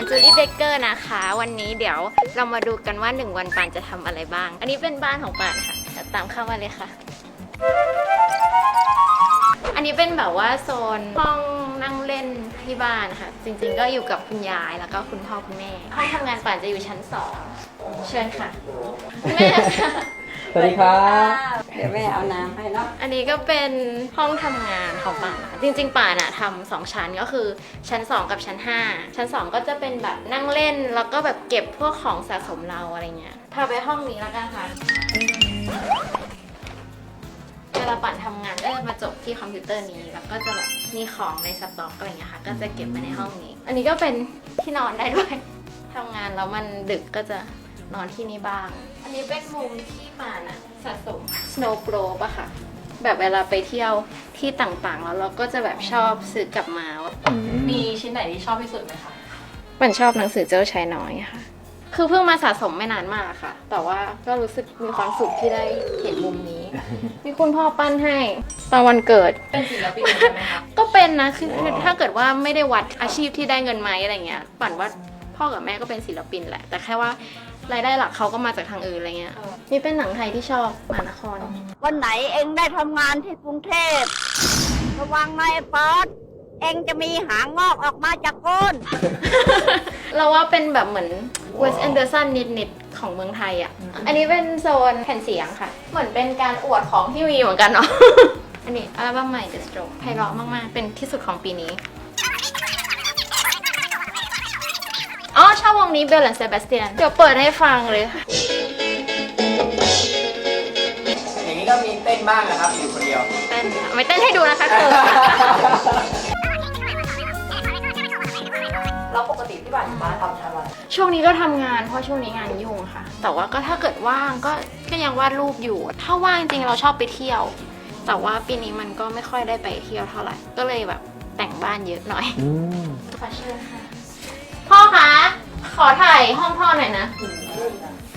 านจูลี่เบเกอร์นะคะ วันนี้เดี๋ยวเรามาดูกันว่า 1 วันปานจะทำอะไรบ้าง อันนี้เป็นบ้านของปานค่ะเดี๋ยวตามเข้ามาเลยค่ะ อันนี้เป็นแบบว่าโซนห้องนั่งเล่นที่บ้านค่ะ จริงๆก็อยู่กับคุณยายแล้วก็คุณพ่อคุณแม่ห้องทำงานป่านจะอยู่ชั้นสองเชิญค่ะแม่ค่ะ สวัสดีครับเดี๋ยวแม่เอาน้ำให้เนาะอันนี้ก็เป็นห้องทำงานของป่านนะคะจริง ๆ ป่านอะทำสองชั้นก็คือชั้น 2 กับชั้น 5 ชั้น 2 ก็จะเป็นแบบนั่งเล่นแล้วก็แบบเก็บพวกของสะสมเราอะไรเงี้ยพาไปห้องนี้แล้วกันค่ะเวลาปั่นทำงานก็จะมาจบที่คอมพิวเตอร์นี้แล้วก็จะแบบมีของในสต็อกอะไรเงี้ยค่ะก็จะเก็บไว้ในห้องนี้ อันนี้ก็เป็นที่นอนได้ด้วยทำงานแล้วมันดึกก็จะ นอนที่นี่บ้าง อันนี้เป็นมุมที่ป่านอะสะสม snow globe อะค่ะ แบบเวลาไปเที่ยวที่ต่างๆ แล้วเราก็จะแบบชอบซื้อกลับมาว่ามีชิ้นไหนที่ชอบที่สุดไหมคะมันชอบหนังสือเจ้าชายน้อยค่ะ คือเพิ่งมาสะสมไม่นานมากค่ะ แต่ว่าก็รู้สึกมีความสุขที่ได้เห็นมุมนี้ มีคุณพ่อปั้นให้ตอนวันเกิด เป็นศิลปินใช่ไหมคะ ก็เป็นนะ คือคือถ้าเกิดว่าไม่ได้วัดอาชีพที่ได้เงินไหมอะไรเงี้ยปั่นว่าพ่อกับแม่ก็เป็นศิลปินแหละ แต่แค่ว่า รายได้หลักเขาก็มาจากทางอื่นอะไรเงี้ยนี่เป็นหนังไทยที่ชอบมหานคร วันไหนเองได้ทำงานที่กรุงเทพระวังนายป๊อตเองจะมีหางงอกออกมาจากก้น เราว่าเป็นแบบเหมือนเวสแอนเดอร์สันนิดๆของเมืองไทยอะ อันนี้เป็นโซนแผ่นเสียงค่ะ เหมือนเป็นการอวดของที่มีเหมือนกันเนาะ อันนี้อัลบั้มใหม่ The Stroke ไพเราะมากๆ เป็นที่สุดของปีนี้ อ๋อชอบวงนี้เบลและเซบาสเตียน เดี๋ยวเปิดให้ฟังเลยค่ะอย่างนี้ก็มีเต้นบ้างนะครับอยู่คนเดียว เต้นค่ะไม่เต้นให้ดูนะคะคือแล้วปกติพี่บ่านอยู่บ้านทำอะไรช่วงนี้ก็ทำงานเพราะช่วงนี้งานยุ่งค่ะ แต่ว่าก็ถ้าเกิดว่างก็ก็ยังวาดรูปอยู่ ถ้าว่างจริงๆเราชอบไปเที่ยว แต่ว่าปีนี้มันก็ไม่ค่อยได้ไปเที่ยวเท่าไหร่ ก็เลยแบบแต่งบ้านเยอะหน่อยอืมขอเชิญค่ะ พ่อคะ ขอถ่ายห้องพ่อหน่อยนะ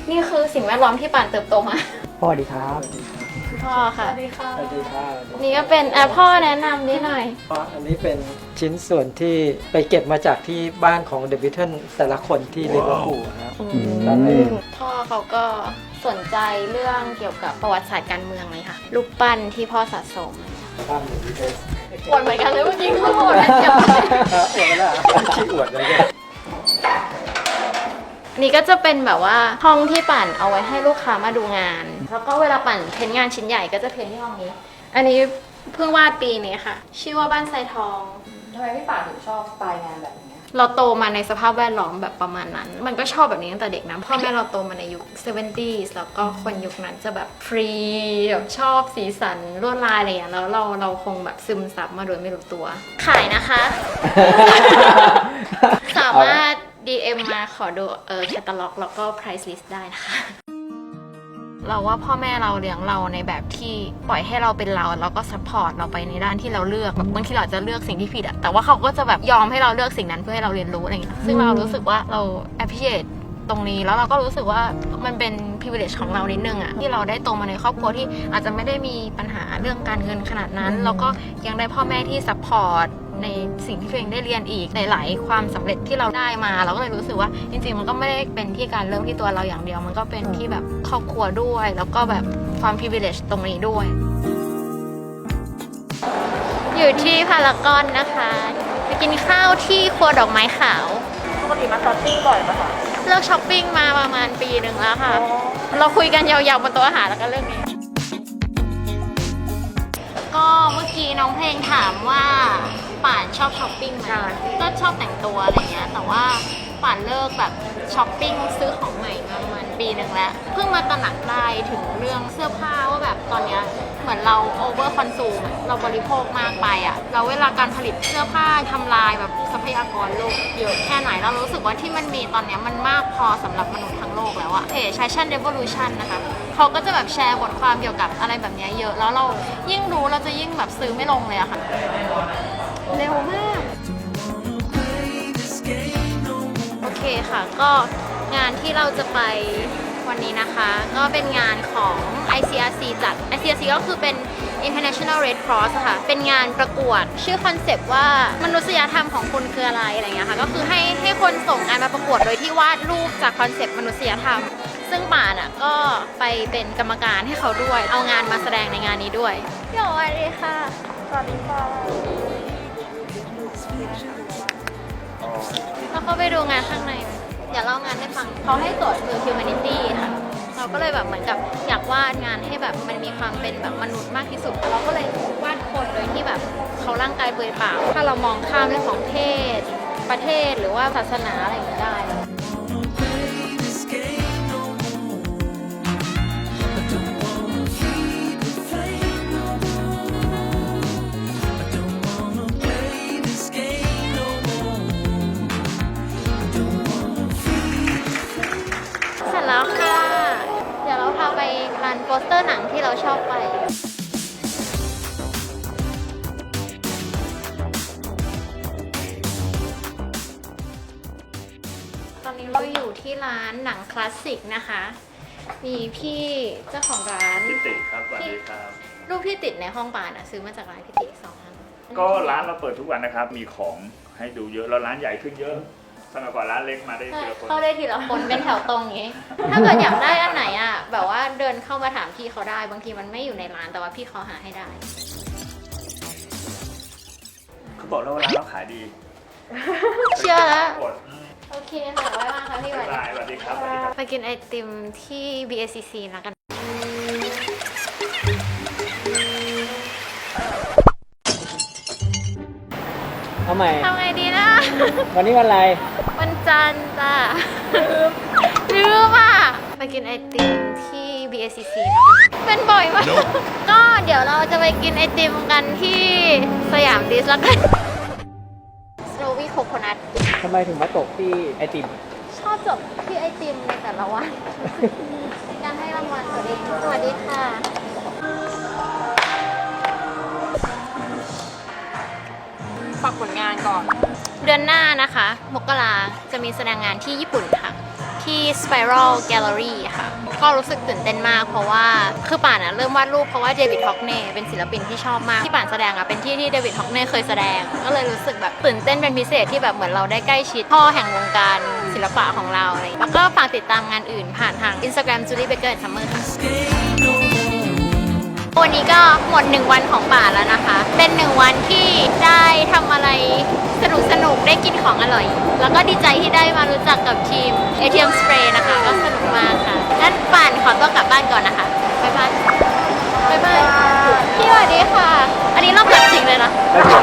นี่คือสิ่งแวดล้อมที่ป่านเติบโตมา พ่อดีครับพ่อค่ะ สวัสดีค่ะสวัสดีครับนี่ก็เป็นอะพ่อแนะนำนิดหน่อยเพราะอันนี้เป็นชิ้นส่วนที่ไปเก็บมาจากที่บ้านของเดอะบิทเทิลแต่ละคนที่ลิเวอร์พูลนะครับตอนนี้พ่อเขาก็สนใจเรื่องเกี่ยวกับประวัติศาสตร์การเมืองเลยค่ะรูปปั้นที่พ่อสะสมบ้านเดอะบิทเทิลอวดเหมือนกันเลยเมื่อกี้เขาอวดนะเดียวอวดแล้วขี้อวดเลยเนี่ยนี่ก็จะเป็นแบบว่าห้องที่ปั่นเอาไว้ให้ลูกค้ามาดูงาน แล้วก็เวลาปั่นเพ้นงานชิ้นใหญ่ก็จะเพ้นที่ห้องนี้ อันนี้เพิ่งวาดปีนี้ค่ะ ชื่อว่าบ้านไซทองทำไมพี่ป่านถึงชอบสไตล์งานแบบนี้ เราโตมาในสภาพแวดล้อมแบบประมาณนั้น มันก็ชอบแบบนี้ตั้งแต่เด็กนะ พ่อแม่เราโตมาในยุค 70s แล้วก็คนยุคนั้นจะแบบฟรีแบบชอบสีสันลวดลายอะไรอย่างเงี้ยแล้วเราเราคงแบบซึมซับมาโดยไม่รู้ตัว ขายนะคะสามารถ DM มาขอดูเออแคตตาล็อกแล้วก็ price list ได้นะคะ เราว่าพ่อแม่เราเลี้ยงเราในแบบที่ปล่อยให้เราเป็นเราแล้วก็ซัพพอร์ตเราไปในด้านที่เราเลือกแบบบางทีเราจจะเลือกสิ่งที่ผิดอะแต่ว่าเขาก็จะแบบยอมให้เราเลือกสิ่งนั้นเพื่อให้เราเรียนรู้อะไรอย่างเงี้ยซึ่งเรารู้สึกว่าเรา appreciate ตรงนี้แล้วเราก็รู้สึกว่ามันเป็น privilege ของเรานิดนึงอะที่เราได้โตมาในครอบครัวที่อาจจะไม่ได้มีปัญหาเรื่องการเงินขนาดนั้น แล้วก็ยังได้พ่อแม่ที่ support ในสิ่งที่ตัวเองได้เรียนอีกหลายๆความสำเร็จที่เราได้มา เราก็เลยรู้สึกว่าจริงๆ มันก็ไม่ได้เป็นที่การเริ่มที่ตัวเราอย่างเดียว มันก็เป็นที่แบบครอบครัวด้วย แล้วก็แบบความ privilege ตรงนี้ด้วย อยู่ที่พารากอนนะคะไปกินข้าวที่ครัวดอกไม้ขาวปกติมาช้อปปิ้งบ่อยปะคะเลิกช้อปปิ้งมาประมาณปีหนึ่งแล้วค่ะ เราคุยกันยาวๆบนโต๊ะอาหารแล้วก็เรื่องนี้ก็เมื่อกี้น้องเพลงถามว่า ป่านชอบช้อปปิ้งไหมก็ชอบแต่งตัวอะไรเงี้ย แต่ว่าป่านเลิกแบบช้อปปิ้งซื้อของใหม่มาประมาณปีหนึ่งแล้ว เพิ่งมาตระหนักได้ถึงเรื่องเสื้อผ้าว่าแบบตอนเนี้ยเหมือนเราโอเวอร์คอนซูมเราบริโภคมากไปอะเราเวลาการผลิตเสื้อผ้าทำลายแบบทรัพยากรโลกเยอะแค่ไหนเรารู้สึกว่าที่มันมีตอนเนี้ยมันมากพอสำหรับมนุษย์ทั้งโลกแล้วอะเพจ Fashion Revolution นะคะเขาก็จะแบบแชร์บทความเกี่ยวกับอะไรแบบเนี้ยเยอะแล้วเรายิ่งรู้เราจะยิ่งแบบซื้อไม่ลงเลยอะค่ะ เร็วมาก โอเคค่ะ ก็งานที่เราจะไปวันวันนี้นะคะ ก็เป็นงานของ ICRC จัด ICRC ก็คือเป็น International Red Cross อะค่ะ เป็นงานประกวด ชื่อคอนเซปต์ว่ามนุษยธรรมของคุณคืออะไรอะไรเงี้ยค่ะ ก็คือให้ให้คนส่งงานมาประกวดโดยที่วาดรูปจากคอนเซปต์มนุษยธรรม ซึ่งป่านอะก็ไปเป็นกรรมการให้เขาด้วย เอางานมาแสดงในงานนี้ด้วยสวัสดีค่ะสวัสดีค่ะ เราเข้าไปดูงานข้างในอย่าเล่างานให้ฟังเขาให้ตรวจคือ humanity ค่ะ เราก็เลยแบบเหมือนกับอยากวาดงานให้แบบมันมีความเป็นแบบมนุษย์มากที่สุด เราก็เลยวาดคนโดยที่แบบเขาร่างกายเปลือยเปล่า ถ้าเรามองข้ามเรื่องของเพศ ประเทศหรือว่าศาสนาอะไรอย่างนี้ได้ เราชอบไป ตอนนี้เราอยู่ที่ร้านหนังคลาสสิกนะคะ มีพี่เจ้าของร้าน พี่ติครับสวัสดีครับ รูปที่ติดในห้องปานอะซื้อมาจากร้านพี่ติสองอันก็ร้านเราเปิดทุกวันนะครับ มีของให้ดูเยอะแล้วร้านใหญ่ขึ้นเยอะ สมัยก่อนร้านเล็กมาได้ใช่ทีละคนเข้าได้ทีละคนเป็นแถวตรงอย่างงี้ ถ้าเกิดอยากได้อันไหนอะแบบว่าเดินเข้ามาถามพี่เขาได้ บางทีมันไม่อยู่ในร้านแต่ว่าพี่เขาหาให้ได้ เขาบอกแล้วว่าร้านเราขายดีเชื่อแล้ว กดโอเคค่ะไว้มาค่ะพี่หบ๊าวัยนบายสวัสดีครับสวัสดีครับ ไปกินไอติมที่ BACC แล้วกันทำไมทำไงดีนะ วันนี้วันอะไร วันจันทร์จ้ะลืมลืมอะไปกินไอติมที่ BACC แล้วกันนะเป็นบ่อยมาก ก็เดี๋ยวเราจะไปกินไอติมกันที่สยามดิสแล้วกันสโนวี่โคโคนัททำไมถึงมาตกที่ไอติม ชอบจบที่ไอติมในแต่ละวันในการให้รางวัลตัวเองสวัสดีค่ะ ฝากผลงานก่อน เดือนหน้านะคะ มกราจะมีแสดงงานที่ญี่ปุ่นค่ะ ที่ Spiral Gallery ค่ะ ก็รู้สึกตื่นเต้นมาก เพราะว่าคือป่านอะเริ่มวาดรูปเพราะว่าเดวิดฮอกเน่เป็นศิลปินที่ชอบมาก ที่ป่านแสดงอะเป็นที่ที่เดวิดฮอกเน่เคยแสดง ก็เลยรู้สึกแบบตื่นเต้นเป็นพิเศษที่แบบเหมือนเราได้ใกล้ชิดพ่อแห่งวงการศิลปะของเราอะไรอย่างเงี้ยแล้วก็ฝากติดตามงานอื่นผ่านทาง Instagram Julie Baker Summer วันนี้ก็หมดหนึ่งวันของป่าแล้วนะคะ เป็นหนึ่งวันที่ได้ทำอะไร ของอร่อย แล้วก็ดีใจที่ได้มารู้จักกับทีม ATM Spray นะคะ ก็สนุกมากค่ะงั้นป่านขอตัวกลับบ้านก่อนนะคะบ๊ายบายบ๊ายบายพี่สวัสดีค่ะ อันนี้รอบหลังจริงเลยนะโอเค